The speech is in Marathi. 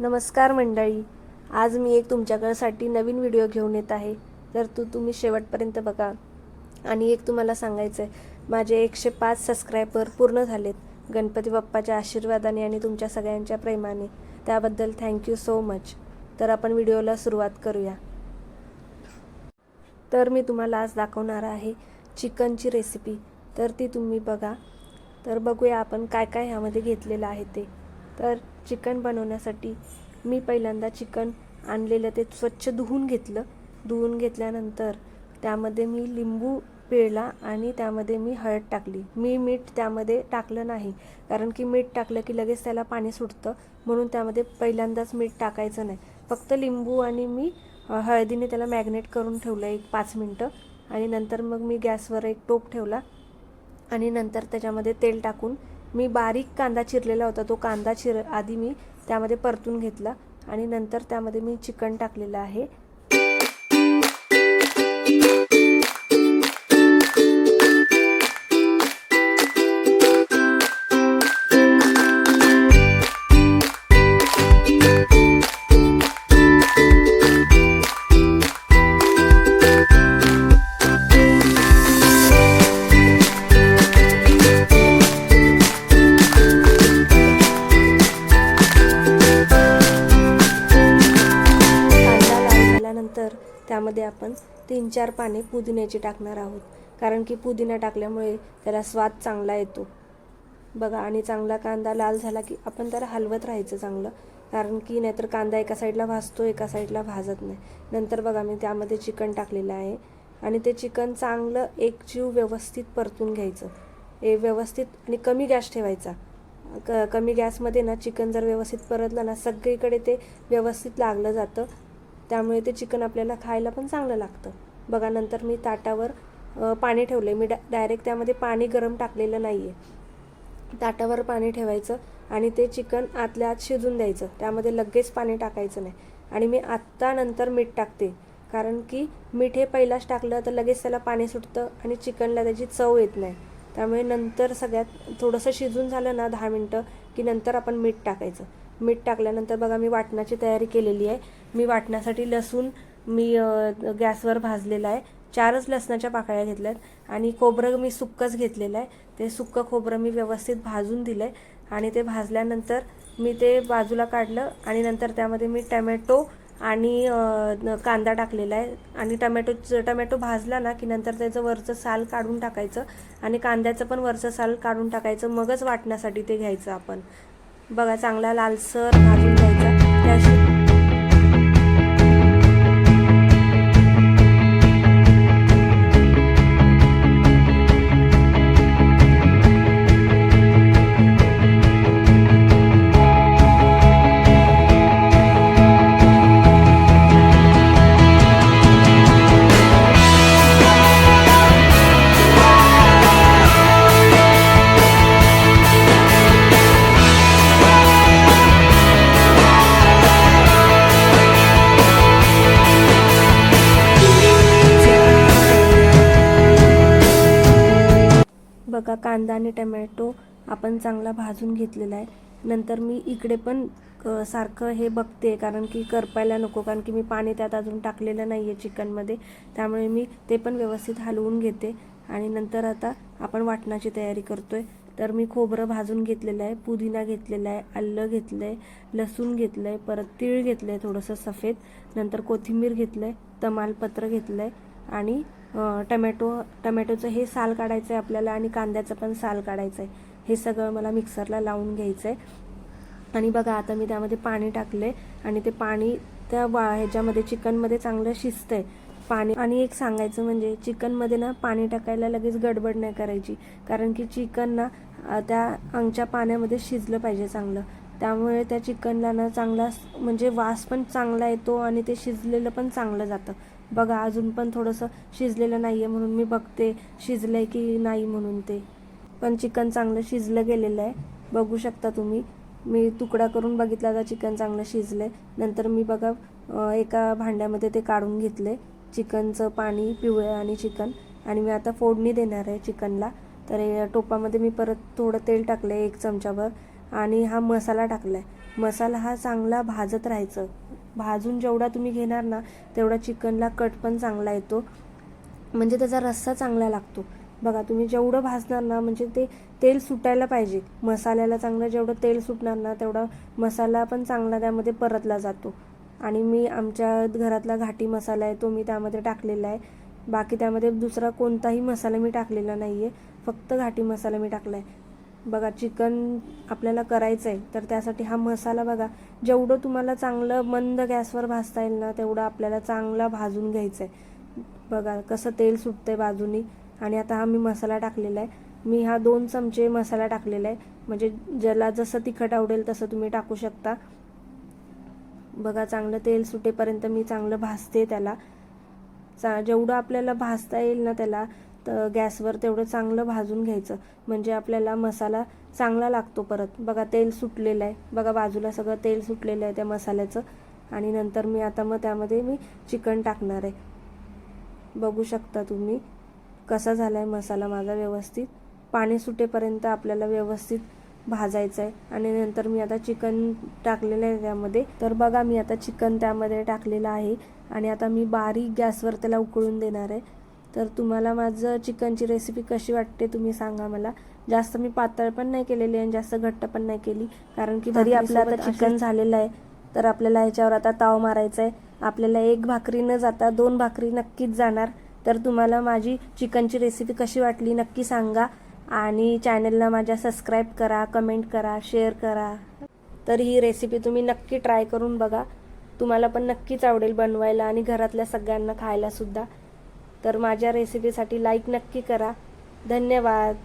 नमस्कार मंडळी. आज मी एक तुमच्याकडसाठी नवीन व्हिडिओ घेऊन येत आहे. तर तू तुम्ही शेवटपर्यंत बघा. आणि एक तुम्हाला सांगायचं आहे माझे एकशे पाच सबस्क्रायबर पूर्ण झालेत. गणपती बाप्पाच्या आशीर्वादाने आणि तुमच्या सगळ्यांच्या प्रेमाने. त्याबद्दल थँक्यू सो मच तर आपण व्हिडिओला सुरुवात करूया. तर मी तुम्हाला आज दाखवणार आहे चिकनची रेसिपी तर ती तुम्ही बघा. तर बघूया आपण काय काय ह्यामध्ये घेतलेलं आहे ते. तर चिकन बनवण्यासाठी मी पहिल्यांदा चिकन आणलेलं ते स्वच्छ धुवून घेतलं. धुवून घेतल्यानंतर त्यामध्ये मी लिंबू पिळला आणि त्यामध्ये मी हळद टाकली. मी मीठ त्यामध्ये टाकलं नाही कारण की मीठ टाकलं की लगेच त्याला पाणी सुटतं म्हणून त्यामध्ये पहिल्यांदाच मीठ टाकायचं नाही. फक्त लिंबू आणि मी हळदीने त्याला मॅग्नेट करून ठेवलं एक पाच मिनटं आणि नंतर मग मी गॅसवर एक टोप ठेवला आणि नंतर त्याच्यामध्ये तेल टाकून मी बारीक कांदा चिरलेला होता. तो कांदा चिर आधी मी त्यामध्ये परतून घेतला आणि नंतर त्यामध्ये मी चिकन टाकलेलं आहे. त्यामध्ये आपण तीन चार पाने पुदिन्याची टाकणार आहोत. कारण की पुदिना टाकल्यामुळे त्याला स्वाद चांगला येतो. बघा आणि चांगला कांदा लाल झाला की आपण त्याला हलवत राहायचं चांगलं. कारण की नाहीतर कांदा एका साईडला भाजतो एका साईडला भाजत नाही. नंतर बघा मी त्यामध्ये चिकन टाकलेलं आहे. आणि ते चिकन चांगलं एकजीव व्यवस्थित परतून घ्यायचं. हे व्यवस्थित आणि कमी गॅस ठेवायचा. क कमी गॅसमध्ये ना चिकन जर व्यवस्थित परतलं ना सगळीकडे ते व्यवस्थित लागलं जातं. त्यामुळे ते चिकन आपल्याला खायला पण चांगलं लागतं. बघा नंतर मी ताटावर पाणी ठेवलं मी डा डायरेक्ट त्यामध्ये पाणी गरम टाकलेलं नाही आहे ताटावर पाणी ठेवायचं आणि ते चिकन आतल्या आत शिजून द्यायचं. त्यामध्ये लगेच पाणी टाकायचं नाही. आणि मी आत्ता नंतर मीठ टाकते. कारण की मीठ हे पहिलाच टाकलं तर लगेच त्याला पाणी सुटतं आणि चिकनला त्याची चव येत नाही. त्यामुळे नंतर सगळ्यात थोडंसं शिजून झालं ना दहा मिनटं की नंतर आपण मीठ टाकायचं. मीठ टाकल्यानंतर बघा मी वाटणाची तयारी केलेली आहे. मी वाटण्यासाठी लसूण मी गॅसवर भाजलेला आहे. चारच लसणाच्या पाकळ्या घेतल्यात आणि खोबरं मी सुक्कच घेतलेलं आहे. ते सुक्कं खोबरं मी व्यवस्थित भाजून दिलं आहे आणि ते भाजल्यानंतर मी ते बाजूला काढलं आणि नंतर त्यामध्ये मी टमॅटो आणि कांदा टाकलेला आहे. आणि टमॅटो टमॅटो भाजला ना की नंतर त्याचं वरचं साल काढून टाकायचं आणि कांद्याचं पण वरचं साल काढून टाकायचं. मगच वाटण्यासाठी ते घ्यायचं आपण. बघा चांगला लालसर भाजून घ्यायचा. त्याशी बघा कांदा आणि टमॅटो आपण चांगला भाजून घेतलेला आहे. नंतर मी इकडे पण सारखं हे बघते कारण की करपायला नको कारण की मी पाणी त्यात अजून टाकलेलं नाही आहे चिकनमध्ये. त्यामुळे मी ते पण व्यवस्थित हलवून घेते. आणि नंतर आता आपण वाटणाची तयारी करतो आहे तर मी खोबरं भाजून घेतलेलं आहे पुदिना घेतलेला आहे आलं घेतलं आहे लसूण घेतलं आहे परत तीळ घेतलं आहे थोडंसं सफेद. नंतर कोथिंबीर घेतलं आहे तमालपत्र घेतलं आहे आणि टमॅटो टमॅटोचं हे साल काढायचं आहे आपल्याला आणि कांद्याचं पण साल काढायचं आहे हे सगळं मला मिक्सरला लावून घ्यायचं आहे आणि बघा आता मी त्यामध्ये पाणी टाकले आणि ते पाणी त्या वा ह्याच्यामध्ये चिकनमध्ये चांगलं शिजतं आहे पाणी आणि एक सांगायचं म्हणजे चिकनमध्ये ना पाणी टाकायला लगेच गडबड नाही करायची. कारण की चिकन ना त्या अंगच्या पाण्यामध्ये शिजलं पाहिजे चांगलं. त्यामुळे त्या चिकनला ना चांगला म्हणजे वास पण चांगला येतो आणि ते शिजलेलं पण चांगलं जातं. बघा अजून पण थोडंसं शिजलेलं नाही आहे म्हणून मी बघते शिजलं आहे की नाही म्हणून ते. पण चिकन चांगलं शिजलं गेलेलं आहे. बघू शकता तुम्ही. मी तुकडा करून बघितला तर चिकन चांगलं शिजलं आहे नंतर मी बघा एका भांड्यामध्ये ते काढून घेतले चिकनचं पाणी पिवळं आणि चिकन. आणि मी आता फोडणी देणार आहे चिकनला. तर या टोपामध्ये मी परत थोडं तेल टाकलं आहे एक चमचाभर. आणि हा मसाला टाकला आहे मसाला हा चांगला भाजत राहायचं. भाजून जेवढा तुम्ही घेणार ना तेवढा चिकनला कट पण चांगला येतो. म्हणजे त्याचा रस्सा चांगला लागतो. बघा तुम्ही जेवढं भाजणार ना म्हणजे ते तेल सुटायला पाहिजे. मसाल्याला चांगलं जेवढं तेल सुटणार ना तेवढा मसाला पण चांगला त्यामध्ये परतला जातो. आणि मी आमच्या घरातला घाटी मसाला आहे तो मी त्यामध्ये टाकलेला आहे. बाकी त्यामध्ये दुसरा कोणताही मसाला मी टाकलेला नाही आहे फक्त घाटी मसाला मी टाकला आहे बघा चिकन आपल्याला करायचं आहे तर त्यासाठी हा मसाला बघा. जेवढं तुम्हाला चांगलं मंद गॅसवर भाजता येईल ना तेवढं आपल्याला चांगला भाजून घ्यायचं आहे बघा कसं तेल सुटतंय बाजूनी. आणि आता हा मी मसाला टाकलेला आहे. मी हा दोन चमचे मसाला टाकलेला आहे. म्हणजे ज्याला जसं तिखट आवडेल तसं तुम्ही टाकू शकता. बघा चांगलं तेल सुटेपर्यंत मी चांगलं भाजते त्याला. चा जेवढं आपल्याला भाजता येईल ना त्याला तर गॅसवर तेवढं चांगलं भाजून घ्यायचं. म्हणजे आपल्याला मसाला चांगला लागतो परत. बघा तेल सुटलेलं आहे. बघा बाजूला सगळं तेल सुटलेलं आहे त्या मसाल्याचं. आणि नंतर मी आता मग त्यामध्ये मी चिकन टाकणार आहे. बघू शकता तुम्ही कसा झाला आहे मसाला माझा व्यवस्थित. पाणी सुटेपर्यंत आपल्याला व्यवस्थित भाजायचं आहे. आणि नंतर मी आता चिकन टाकलेलं आहे त्यामध्ये. तर बघा मी आता चिकन त्यामध्ये टाकलेलं आहे. आणि आता मी बारीक गॅसवर त्याला उकळून देणार आहे. तर तुम्हाला माझं चिकनची रेसिपी कशी वाटते तुम्ही सांगा मला. जास्त मी पातळ पण नाही केलेली आणि जास्त घट्ट पण नाही केली. कारण की तरी आपलं आता चिकन झालेलं आहे तर आपल्याला ह्याच्यावर आता ताव मारायचा आहे आपल्याला एक भाकरी न जाता दोन भाकरी नक्कीच जाणार. तर तुम्हाला माझी चिकनची रेसिपी कशी वाटली नक्की सांगा. आणि चॅनलला माझ्या सबस्क्राईब करा कमेंट करा शेअर करा. तर ही रेसिपी तुम्ही नक्की ट्राय करून बघा. तुम्हाला पण नक्कीच आवडेल बनवायला आणि घरातल्या सगळ्यांना खायला सुद्धा. तर माझ्या रेसिपीसाठी लाईक नक्की करा. धन्यवाद.